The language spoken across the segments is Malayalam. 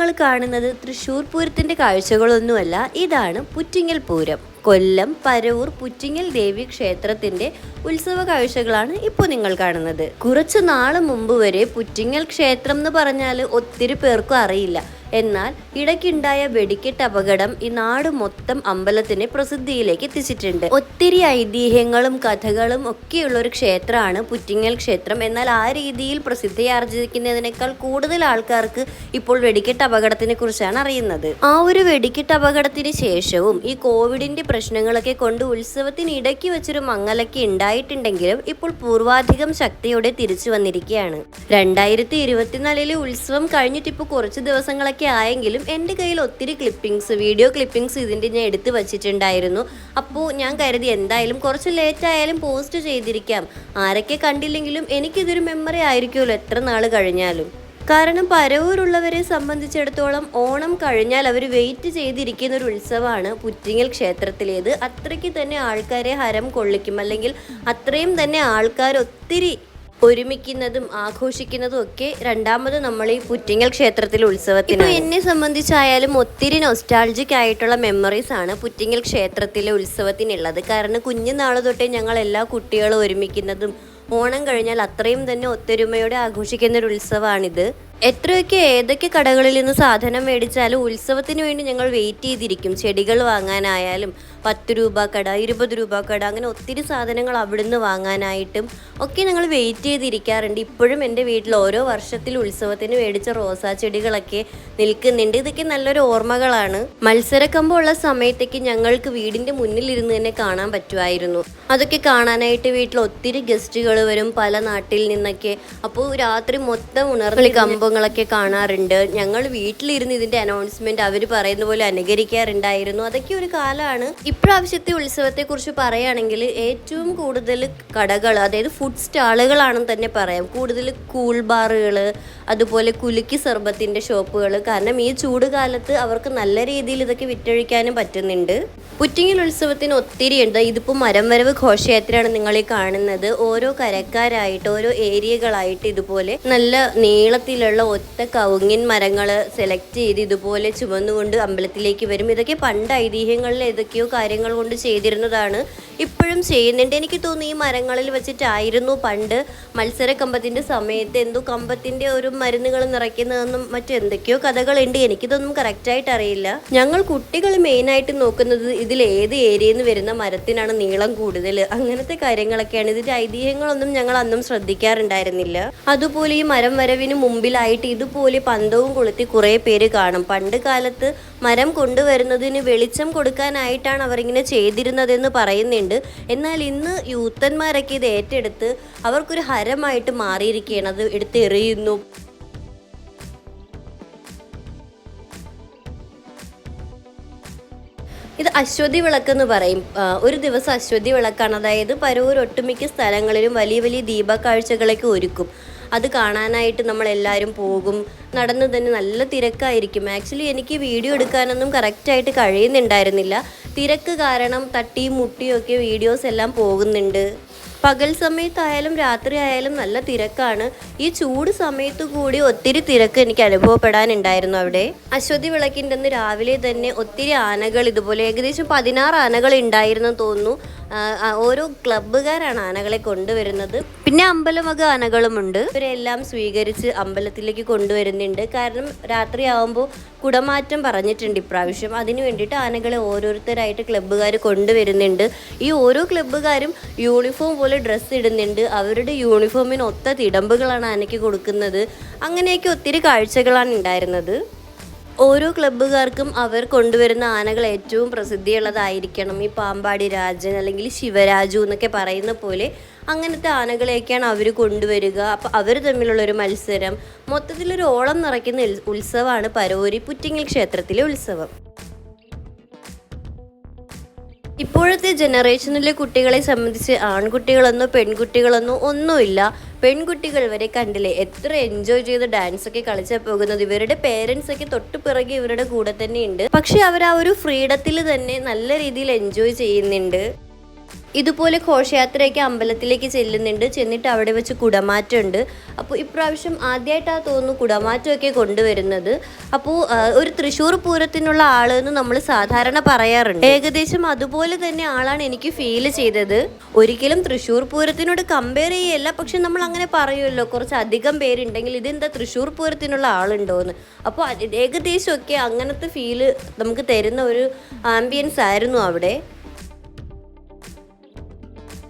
നിങ്ങൾ കാണുന്നത് തൃശ്ശൂർ പൂരത്തിന്റെ കാഴ്ചകളൊന്നുമല്ല. ഇതാണ് പുറ്റിങ്ങൽ പൂരം. കൊല്ലം പരവൂർ പുറ്റിങ്ങൽ ദേവി ക്ഷേത്രത്തിന്റെ ഉത്സവ കാഴ്ചകളാണ് ഇപ്പോൾ നിങ്ങൾ കാണുന്നത്. കുറച്ച് നാൾ മുമ്പ് വരെ പുറ്റിങ്ങൽ ക്ഷേത്രം എന്ന് പറഞ്ഞാൽ ഒത്തിരി പേർക്കും അറിയില്ല. എന്നാൽ ഇടയ്ക്കുണ്ടായ വെടിക്കെട്ട് അപകടം ഈ നാട് മൊത്തം അമ്പലത്തിനെ പ്രസിദ്ധിയിലേക്ക് എത്തിച്ചിട്ടുണ്ട്. ഒത്തിരി ഐതിഹ്യങ്ങളും കഥകളും ഒക്കെയുള്ള ഒരു ക്ഷേത്രമാണ് പുറ്റിങ്ങൽ ക്ഷേത്രം. എന്നാൽ ആ രീതിയിൽ പ്രസിദ്ധി ആർജിക്കുന്നതിനേക്കാൾ കൂടുതൽ ആൾക്കാർക്ക് ഇപ്പോൾ വെടിക്കെട്ട് അപകടത്തിനെ കുറിച്ചാണ് അറിയുന്നത്. ആ ഒരു വെടിക്കെട്ട് അപകടത്തിന് ശേഷവും ഈ കോവിഡിന്റെ പ്രശ്നങ്ങളൊക്കെ കൊണ്ട് ഉത്സവത്തിന് ഇടയ്ക്ക് വെച്ചൊരു മങ്ങലൊക്കെ ഉണ്ടായിട്ടുണ്ടെങ്കിലും ഇപ്പോൾ പൂർവാധികം ശക്തിയോടെ തിരിച്ചു വന്നിരിക്കുകയാണ്. രണ്ടായിരത്തി ഇരുപത്തിനാലിലെ ഉത്സവം കഴിഞ്ഞിട്ട് ഇപ്പോൾ കുറച്ച് ദിവസങ്ങളൊക്കെ ആയെങ്കിലും എന്റെ കയ്യിൽ ഒത്തിരി ക്ലിപ്പിംഗ്സ് വീഡിയോ ക്ലിപ്പിംഗ്സ് ഇതിന്റെ ഞാൻ എടുത്തു വച്ചിട്ടുണ്ടായിരുന്നു. അപ്പോൾ ഞാൻ കരുതി എന്തായാലും കുറച്ച് ലേറ്റ് ആയാലും പോസ്റ്റ് ചെയ്തിരിക്കാം. ആരൊക്കെ കണ്ടില്ലെങ്കിലും എനിക്കിതൊരു മെമ്മറി ആയിരിക്കുമല്ലോ എത്ര നാൾ കഴിഞ്ഞാലും. കാരണം പരവൂരുള്ളവരെ സംബന്ധിച്ചിടത്തോളം ഓണം കഴിഞ്ഞാൽ അവർ വെയിറ്റ് ചെയ്തിരിക്കുന്ന ഒരു ഉത്സവമാണ് പുറ്റിങ്ങൽ ക്ഷേത്രത്തിലേത്. അത്രയ്ക്ക് തന്നെ ആൾക്കാരെ ഹരം കൊള്ളിക്കും. അല്ലെങ്കിൽ അത്രയും തന്നെ ആൾക്കാർ ഒത്തിരി ഒരുമിക്കുന്നതും ആഘോഷിക്കുന്നതും ഒക്കെ രണ്ടാമത് നമ്മൾ ഈ പുറ്റിങ്ങൽ ക്ഷേത്രത്തിലെ ഉത്സവത്തിന് എന്നെ സംബന്ധിച്ചായാലും ഒത്തിരി നൊസ്റ്റാൾജിക് ആയിട്ടുള്ള മെമ്മറീസ് ആണ് പുറ്റിങ്ങൽ ക്ഷേത്രത്തിലെ ഉത്സവത്തിനുള്ളത്. കാരണം കുഞ്ഞുനാൾ തൊട്ടേ ഞങ്ങൾ എല്ലാ കുട്ടികളും ഒരുമിക്കുന്നതും ഓണം കഴിഞ്ഞാൽ അത്രയും തന്നെ ഒത്തൊരുമയോടെ ആഘോഷിക്കുന്ന ഒരു ഉത്സവമാണിത്. എത്രയൊക്കെ ഏതൊക്കെ കടകളിൽ നിന്ന് സാധനം മേടിച്ചാലും ഉത്സവത്തിന് വേണ്ടി ഞങ്ങൾ വെയിറ്റ് ചെയ്തിരിക്കും. ചെടികൾ വാങ്ങാനായാലും പത്ത് രൂപ കട ഇരുപത് രൂപ കട അങ്ങനെ ഒത്തിരി സാധനങ്ങൾ അവിടുന്ന് വാങ്ങാനായിട്ടും ഒക്കെ ഞങ്ങൾ വെയിറ്റ് ചെയ്തിരിക്കാറുണ്ട്. ഇപ്പോഴും എന്റെ വീട്ടിൽ ഓരോ വർഷത്തിൽ ഉത്സവത്തിന് മേടിച്ച റോസാ ചെടികളൊക്കെ നിൽക്കുന്നുണ്ട്. ഇതൊക്കെ നല്ലൊരു ഓർമ്മകളാണ്. മത്സരക്കമ്പുള്ള സമയത്തേക്ക് ഞങ്ങൾക്ക് വീടിന്റെ മുന്നിലിരുന്ന് തന്നെ കാണാൻ പറ്റുമായിരുന്നു. അതൊക്കെ കാണാനായിട്ട് വീട്ടിൽ ഒത്തിരി ഗസ്റ്റുകൾ വരും. പല നാട്ടിൽ നിന്നൊക്കെ. അപ്പോൾ രാത്രി മൊത്തം ഉണർന്നി കമ്പങ്ങളൊക്കെ കാണാറുണ്ട്. ഞങ്ങൾ വീട്ടിലിരുന്ന് ഇതിന്റെ അനൗൺസ്മെന്റ് അവർ പറയുന്ന പോലെ അനുകരിക്കാറുണ്ടായിരുന്നു. അതൊക്കെ ഒരു കാലമാണ്. ഇപ്രാവശ്യത്തെ ഉത്സവത്തെ കുറിച്ച് പറയുകയാണെങ്കിൽ ഏറ്റവും കൂടുതൽ കടകൾ അതായത് ഫുഡ് സ്റ്റാളുകളാണെന്ന് തന്നെ പറയാം. കൂടുതൽ കൂൾ ബാറുകൾ അതുപോലെ കുലുക്കി സർബത്തിന്റെ ഷോപ്പുകൾ. കാരണം ഈ ചൂട് കാലത്ത് അവർക്ക് നല്ല രീതിയിൽ ഇതൊക്കെ വിറ്റഴിക്കാനും പറ്റുന്നുണ്ട്. പുറ്റിങ്ങൽ ഉത്സവത്തിന് ഒത്തിരി ഉണ്ട്. ഇതിപ്പോൾ മരം വരവ് ഘോഷയാത്രയാണ് നിങ്ങൾ കാണുന്നത്. ഓരോ കരക്കാരായിട്ട് ഓരോ ഏരിയകളായിട്ട് ഇതുപോലെ നല്ല നീളത്തിലുള്ള ഒറ്റ കവുങ്ങിൻ മരങ്ങൾ സെലക്ട് ചെയ്ത് ഇതുപോലെ ചുമന്നുകൊണ്ട് അമ്പലത്തിലേക്ക് വരും. ഇതൊക്കെ പണ്ട് ഐതിഹ്യങ്ങളിൽ ഏതൊക്കെയോ കാര്യങ്ങൾ കൊണ്ട് ചെയ്തിരുന്നതാണ്. ഇപ്പോഴും ചെയ്യുന്നുണ്ട്. എനിക്ക് തോന്നുന്നു ഈ മരങ്ങളിൽ വെച്ചിട്ടായിരുന്നു പണ്ട് മത്സര കമ്പത്തിന്റെ സമയത്ത് എന്തോ കമ്പത്തിന്റെ ഒരു മരുന്നുകൾ നിറയ്ക്കുന്നതെന്നും മറ്റെന്തൊക്കെയോ കഥകളുണ്ട്. എനിക്കിതൊന്നും കറക്റ്റായിട്ട് അറിയില്ല. ഞങ്ങൾ കുട്ടികൾ മെയിനായിട്ട് നോക്കുന്നത് ഇതിൽ ഏത് ഏരിയയിൽ നിന്ന് വരുന്ന മരത്തിനാണ് നീളം കൂടുതൽ. അങ്ങനത്തെ കാര്യങ്ങളൊക്കെയാണ്. ഇതിന്റെ ഐതിഹ്യങ്ങളൊന്നും ഞങ്ങൾ അന്നും ശ്രദ്ധിക്കാറുണ്ടായിരുന്നില്ല. അതുപോലെ ഈ മരം വരവിന് മുമ്പിലായിട്ട് ഇതുപോലെ പന്തവും കൊളുത്തി കുറേ പേര് കാണും. പണ്ട് കാലത്ത് മരം കൊണ്ടുവരുന്നതിന് വെളിച്ചം കൊടുക്കാനായിട്ടാണ് അവരിങ്ങനെ ചെയ്തിരുന്നതെന്ന് പറയുന്നുണ്ട്. എന്നാൽ ഇന്ന് യൂത്തന്മാരൊക്കെ ഇത് ഏറ്റെടുത്ത് അവർക്കൊരു ഹരമായിട്ട് മാറിയിരിക്കുകയാണ്. അത് എടുത്തെറിയുന്നു. ഇത് അശ്വതി വിളക്ക് എന്ന് പറയും. ഒരു ദിവസം അശ്വതി വിളക്കാണ്. അതായത് പരവൂർ ഒട്ടുമിക്ക സ്ഥലങ്ങളിലും വലിയ വലിയ ദീപക്കാഴ്ചകളൊക്കെ ഒരുക്കും. അത് കാണാനായിട്ട് നമ്മൾ എല്ലാവരും പോകും. നടന്ന് തന്നെ നല്ല തിരക്കായിരിക്കും. ആക്ച്വലി എനിക്ക് വീഡിയോ എടുക്കാനൊന്നും കറക്റ്റായിട്ട് കഴിയുന്നുണ്ടായിരുന്നില്ല. തിരക്ക് കാരണം തട്ടിയും മുട്ടിയും ഒക്കെ വീഡിയോസ് എല്ലാം പോകുന്നുണ്ട്. പകൽ സമയത്തായാലും രാത്രി ആയാലും നല്ല തിരക്കാണ്. ഈ ചൂട് സമയത്ത് കൂടി ഒത്തിരി തിരക്ക് എനിക്ക് അനുഭവപ്പെടാനുണ്ടായിരുന്നു അവിടെ. അശ്വതി വിളക്കിന്റെ അന്ന് രാവിലെ തന്നെ ഒത്തിരി ആനകൾ ഇതുപോലെ ഏകദേശം പതിനാറ് ആനകൾ ഉണ്ടായിരുന്നു തോന്നുന്നു. ഓരോ ക്ലബ്ബുകാരാണ് ആനകളെ കൊണ്ടുവരുന്നത്. പിന്നെ അമ്പലമക ആനകളുമുണ്ട്. ഇവരെല്ലാം സ്വീകരിച്ച് അമ്പലത്തിലേക്ക് കൊണ്ടുവരുന്നുണ്ട്. കാരണം രാത്രിയാവുമ്പോൾ കുടമാറ്റം പറഞ്ഞിട്ടുണ്ട് ഇപ്രാവശ്യം. അതിന് വേണ്ടിയിട്ട് ആനകളെ ഓരോരുത്തരായിട്ട് ക്ലബ്ബുകാർ കൊണ്ടുവരുന്നുണ്ട്. ഈ ഓരോ ക്ലബ്ബുകാരും യൂണിഫോം പോലെ ഡ്രസ്സ് ഇടുന്നുണ്ട്. അവരുടെ യൂണിഫോമിന് ഒത്ത തിടമ്പുകളാണ് ആനയ്ക്ക് കൊടുക്കുന്നത്. അങ്ങനെയൊക്കെ ഒത്തിരി കാഴ്ചകളാണ് ഉണ്ടായിരുന്നത്. ഓരോ ക്ലബ്ബുകാർക്കും അവർ കൊണ്ടുവരുന്ന ആനകൾ ഏറ്റവും പ്രസിദ്ധിയുള്ളതായിരിക്കണം. ഈ പാമ്പാടി രാജൻ അല്ലെങ്കിൽ ശിവരാജു എന്നൊക്കെ പറയുന്ന പോലെ അങ്ങനത്തെ ആനകളെയൊക്കെയാണ് അവർ കൊണ്ടുവരിക. അപ്പോൾ അവർ തമ്മിലുള്ളൊരു മത്സരം മൊത്തത്തിലൊരു ഓളം നിറയ്ക്കുന്ന ഉത്സവമാണ് പരോരി പുറ്റിങ്ങൽ ക്ഷേത്രത്തിലെ ഉത്സവം. ഇപ്പോഴത്തെ ജനറേഷനിലെ കുട്ടികളെ സംബന്ധിച്ച് ആൺകുട്ടികളെന്നോ പെൺകുട്ടികളെന്നോ ഒന്നുമില്ല. പെൺകുട്ടികൾ വരെ കണ്ടില്ലേ? എത്ര എൻജോയ് ചെയ്ത് ഡാൻസ് ഒക്കെ കളിച്ചാ പോകുന്നത്? ഇവരുടെ പേരൻസ് ഒക്കെ തൊട്ട് പിറകെ ഇവരുടെ കൂടെ തന്നെ ഉണ്ട് പക്ഷെ അവർ ആ ഒരു ഫ്രീഡത്തിൽ തന്നെ നല്ല രീതിയിൽ എൻജോയ് ചെയ്യുന്നുണ്ട്. ഇതുപോലെ ഘോഷയാത്രയൊക്കെ അമ്പലത്തിലേക്ക് ചെല്ലുന്നുണ്ട്. ചെന്നിട്ട് അവിടെ വെച്ച് കുടമാറ്റമുണ്ട്. അപ്പോൾ ഇപ്രാവശ്യം ആദ്യമായിട്ടാണ് തോന്നുന്നു കുടമാറ്റമൊക്കെ കൊണ്ടുവരുന്നത്. അപ്പോൾ ഒരു തൃശ്ശൂർ പൂരത്തിനുള്ള ആളെന്ന് നമ്മൾ സാധാരണ പറയാറുണ്ട്. ഏകദേശം അതുപോലെ തന്നെ ആളാണ് എനിക്ക് ഫീൽ ചെയ്തത്. ഒരിക്കലും തൃശ്ശൂർ പൂരത്തിനോട് കമ്പയർ ചെയ്യല്ല. പക്ഷെ നമ്മൾ അങ്ങനെ പറയുമല്ലോ കുറച്ച് അധികം പേരുണ്ടെങ്കിൽ ഇതെന്താ തൃശ്ശൂർ പൂരത്തിനുള്ള ആളുണ്ടോന്ന്. അപ്പോൾ ഏകദേശമൊക്കെ അങ്ങനത്തെ ഫീൽ നമുക്ക് തരുന്ന ഒരു ആംബിയൻസ് ആയിരുന്നു അവിടെ.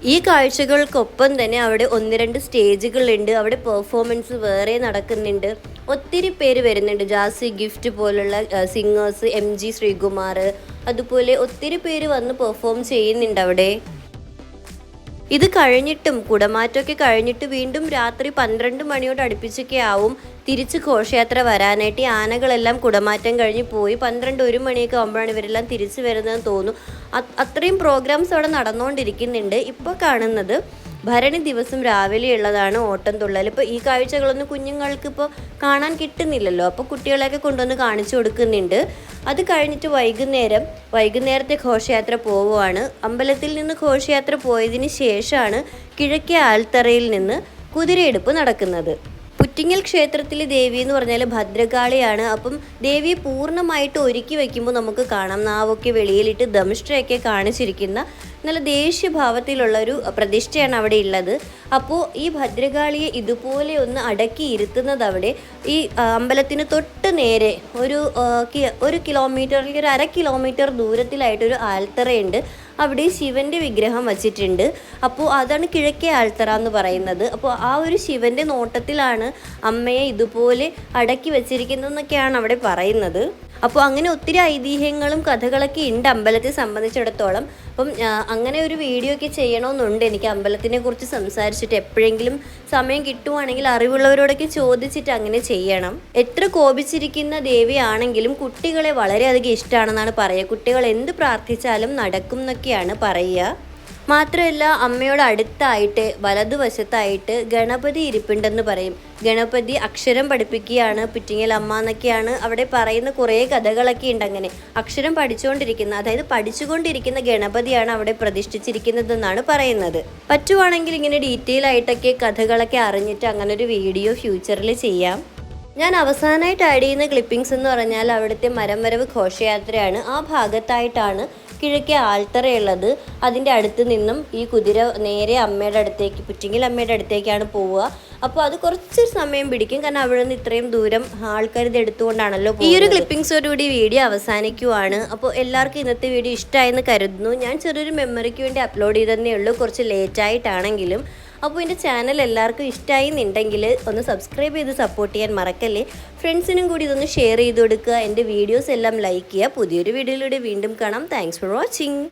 ഈ കാഴ്ചകൾക്കൊപ്പം തന്നെ അവിടെ ഒന്ന് രണ്ട് സ്റ്റേജുകളുണ്ട്. അവിടെ പെർഫോമൻസ് വേറെ നടക്കുന്നുണ്ട്. ഒത്തിരി പേര് വരുന്നുണ്ട്. ജാസി ഗിഫ്റ്റ് പോലുള്ള സിംഗേഴ്സ് എം ജി ശ്രീകുമാർ അതുപോലെ ഒത്തിരി പേര് വന്ന് പെർഫോം ചെയ്യുന്നുണ്ട് അവിടെ. ഇത് കഴിഞ്ഞിട്ടും കുടമാറ്റമൊക്കെ കഴിഞ്ഞിട്ട് വീണ്ടും രാത്രി പന്ത്രണ്ട് മണിയോട് അടുപ്പിച്ചൊക്കെ ആവും. തിരിച്ച് ഘോഷയാത്ര വരാനായിട്ട് ഈ ആനകളെല്ലാം കുടമാറ്റം കഴിഞ്ഞ് പോയി. പന്ത്രണ്ട് ഒരു മണിയൊക്കെ ആകുമ്പോഴാണ് ഇവരെല്ലാം തിരിച്ചു വരുന്നതെന്ന് തോന്നുന്നു. അത്രയും പ്രോഗ്രാംസ് അവിടെ നടന്നുകൊണ്ടിരിക്കുന്നുണ്ട്. ഇപ്പോൾ കാണുന്നത് ഭരണി ദിവസം രാവിലെ ഉള്ളതാണ് ഓട്ടം തുള്ളൽ. ഇപ്പോൾ ഈ കാഴ്ചകളൊന്നും കുഞ്ഞുങ്ങൾക്ക് ഇപ്പോൾ കാണാൻ കിട്ടുന്നില്ലല്ലോ. അപ്പോൾ കുട്ടികളെയൊക്കെ കൊണ്ടുവന്ന് കാണിച്ചു കൊടുക്കുന്നുണ്ട്. അത് കഴിഞ്ഞിട്ട് വൈകുന്നേരം വൈകുന്നേരത്തെ ഘോഷയാത്ര പോവുകയാണ്. അമ്പലത്തിൽ നിന്ന് ഘോഷയാത്ര പോയതിന് ശേഷമാണ് കിഴക്കേ ആൽത്തറയിൽ നിന്ന് കുതിരയെടുപ്പ് നടക്കുന്നത്. പുറ്റിങ്ങൽ ക്ഷേത്രത്തിലെ ദേവി എന്ന് പറഞ്ഞാൽ ഭദ്രകാളിയാണ്. അപ്പം ദേവിയെ പൂർണമായിട്ട് ഒരുക്കി വയ്ക്കുമ്പോൾ നമുക്ക് കാണാം. നാവൊക്കെ വെളിയിലിട്ട് ദംഷ്ടയൊക്കെ കാണിച്ചിരിക്കുന്ന നല്ല ദേഷ്യഭാവത്തിലുള്ള ഒരു പ്രതിഷ്ഠയാണ് അവിടെ ഉള്ളത്. അപ്പോൾ ഈ ഭദ്രകാളിയെ ഇതുപോലെ ഒന്ന് അടക്കി ഇരുത്തുന്നത് അവിടെ ഈ അമ്പലത്തിന് തൊട്ട് നേരെ ഒരു ഒരു കിലോമീറ്റർ അല്ലെങ്കിൽ ഒരു അര കിലോമീറ്റർ ദൂരത്തിലായിട്ടൊരു ആൽത്തറയുണ്ട്. അവിടെ ശിവന്റെ വിഗ്രഹം വച്ചിട്ടുണ്ട്. അപ്പോൾ അതാണ് കിഴക്കേ ആൾത്തറ എന്ന് പറയുന്നത്. അപ്പോൾ ആ ഒരു ശിവന്റെ നോട്ടത്തിലാണ് അമ്മയെ ഇതുപോലെ അടക്കി വെച്ചിരിക്കുന്നതെന്നൊക്കെയാണ് അവിടെ പറയുന്നത്. അപ്പോൾ അങ്ങനെ ഒത്തിരി ഐതിഹ്യങ്ങളും കഥകളൊക്കെ ഉണ്ട് അമ്പലത്തെ സംബന്ധിച്ചിടത്തോളം. അപ്പം അങ്ങനെ ഒരു വീഡിയോ ഒക്കെ ചെയ്യണമെന്നുണ്ട്. എനിക്ക് അമ്പലത്തിനെ കുറിച്ച് സംസാരിച്ചിട്ട് എപ്പോഴെങ്കിലും സമയം കിട്ടുവാണെങ്കിൽ അറിവുള്ളവരോടൊക്കെ ചോദിച്ചിട്ട് അങ്ങനെ ചെയ്യണം. എത്ര കോപിച്ചിരിക്കുന്ന ദേവിയാണെങ്കിലും കുട്ടികളെ വളരെയധികം ഇഷ്ടമാണെന്നാണ് പറയുക. കുട്ടികൾ എന്ത് പ്രാർത്ഥിച്ചാലും നടക്കും എന്നൊക്കെയാണ് പറയുക. മാത്രമല്ല അമ്മയോട് അടുത്തായിട്ട് വലതുവശത്തായിട്ട് ഗണപതി ഇരിപ്പുണ്ടെന്ന് പറയും. ഗണപതി അക്ഷരം പഠിപ്പിക്കുകയാണ് പിറ്റിങ്ങൽ അമ്മ എന്നൊക്കെയാണ് അവിടെ പറയുന്ന കുറേ കഥകളൊക്കെ ഉണ്ട് അങ്ങനെ അക്ഷരം പഠിച്ചുകൊണ്ടിരിക്കുന്ന അതായത് പഠിച്ചുകൊണ്ടിരിക്കുന്ന ഗണപതിയാണ് അവിടെ പ്രതിഷ്ഠിച്ചിരിക്കുന്നതെന്നാണ് പറയുന്നത്. പറ്റുവാണെങ്കിൽ ഇങ്ങനെ ഡീറ്റെയിൽ ആയിട്ടൊക്കെ കഥകളൊക്കെ അറിഞ്ഞിട്ട് അങ്ങനെ ഒരു വീഡിയോ ഫ്യൂച്ചറിൽ ചെയ്യാം. ഞാൻ അവസാനമായിട്ട് ആഡ് ചെയ്യുന്ന ക്ലിപ്പിംഗ്സ് എന്ന് പറഞ്ഞാൽ അവിടുത്തെ മരം വരവ് ഘോഷയാത്രയാണ്. ആ ഭാഗത്തായിട്ടാണ് കിഴക്കേ ആൽത്തറയുള്ളത് അതിന്റെ അടുത്ത് നിന്നും ഈ കുതിര നേരെ അമ്മയുടെ അടുത്തേക്ക് പുറ്റിങ്കിൽ അമ്മയുടെ അടുത്തേക്കാണ് പോവുക. അപ്പോൾ അത് കുറച്ച് സമയം പിടിക്കും. കാരണം അവിടെ നിന്ന് ഇത്രയും ദൂരം ആൾക്കാർ ഇത് എടുത്തുകൊണ്ടാണല്ലോ ഈ ഒരു ക്ലിപ്പിംഗ്സോടുകൂടി വീഡിയോ അവസാനിക്കുവാണ്. അപ്പോൾ എല്ലാവർക്കും ഇന്നത്തെ വീഡിയോ ഇഷ്ടമായെന്ന് കരുതുന്നു. ഞാൻ ചെറിയൊരു മെമ്മറിക്ക് വേണ്ടി അപ്ലോഡ് ചെയ്തതന്നേ ഉള്ളൂ. കുറച്ച് ലേറ്റ് ആയിട്ടാണെങ്കിലും അപ്പോൾ എന്റെ ചാനൽ എല്ലാവർക്കും ഇഷ്ടമായി എന്നുണ്ടെങ്കിൽ ഒന്ന് സബ്സ്ക്രൈബ് ചെയ്ത് സപ്പോർട്ട് ചെയ്യാൻ മറക്കല്ലേ? ഫ്രണ്ട്സിനും കൂടി ഇതൊന്ന് ഷെയർ ചെയ്ത് കൊടുക്കുക. എന്റെ വീഡിയോസ് എല്ലാം ലൈക്ക് ചെയ്യുക. പുതിയൊരു വീഡിയോയിലൂടെ വീണ്ടും കാണാം. Thanks for watching